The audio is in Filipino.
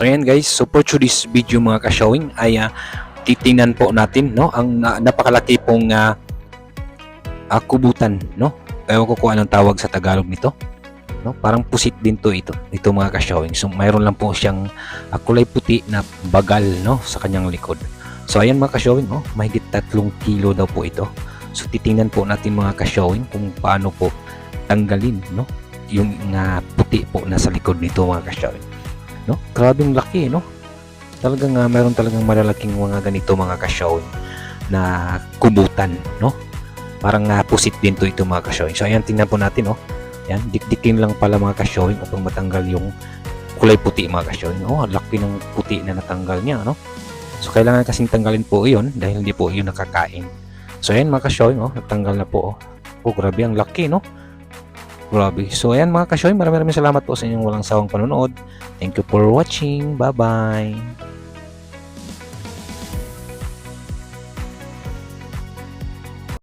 So ayan guys, so for today's video mga ka-showing ay ah, titingnan po natin no ang ah, napakalaki pong ah, ah, kubutan no. Ewan ko kung anong tawag sa Tagalog nito. No, parang pusit din to ito. Ito mga ka-showing. So mayroon lang po siyang ah, kulay puti na bagal no sa kanyang likod. So ayan mga ka-showing, oh, mahigit tatlong kilo daw po ito. So titingnan po natin mga ka-showing kung paano po tanggalin no yung nga puti po na sa likod nito mga ka-showing. No? Grabing laki no. Talagang uh, mayroon talagang malalaking mga ganito mga ka-showing na kubutan no. Parang uh, pusit din to ito mga ka-showing. So ayan tingnan po natin oh. Yan, dikdikin lang pala mga ka-showing upang matanggal yung kulay puti mga ka-showing. Oh, laki ng puti na natanggal niya no. So kailangan kasing tanggalin po 'yon dahil hindi po 'yun nakakain. So ayan mga ka-showing oh, natanggal na po oh. Oh, grabe ang laki no. Grabe. So ayan mga ka-showing, maraming maraming salamat po sa inyong walang sawang panonood. Thank you for watching. Bye-bye.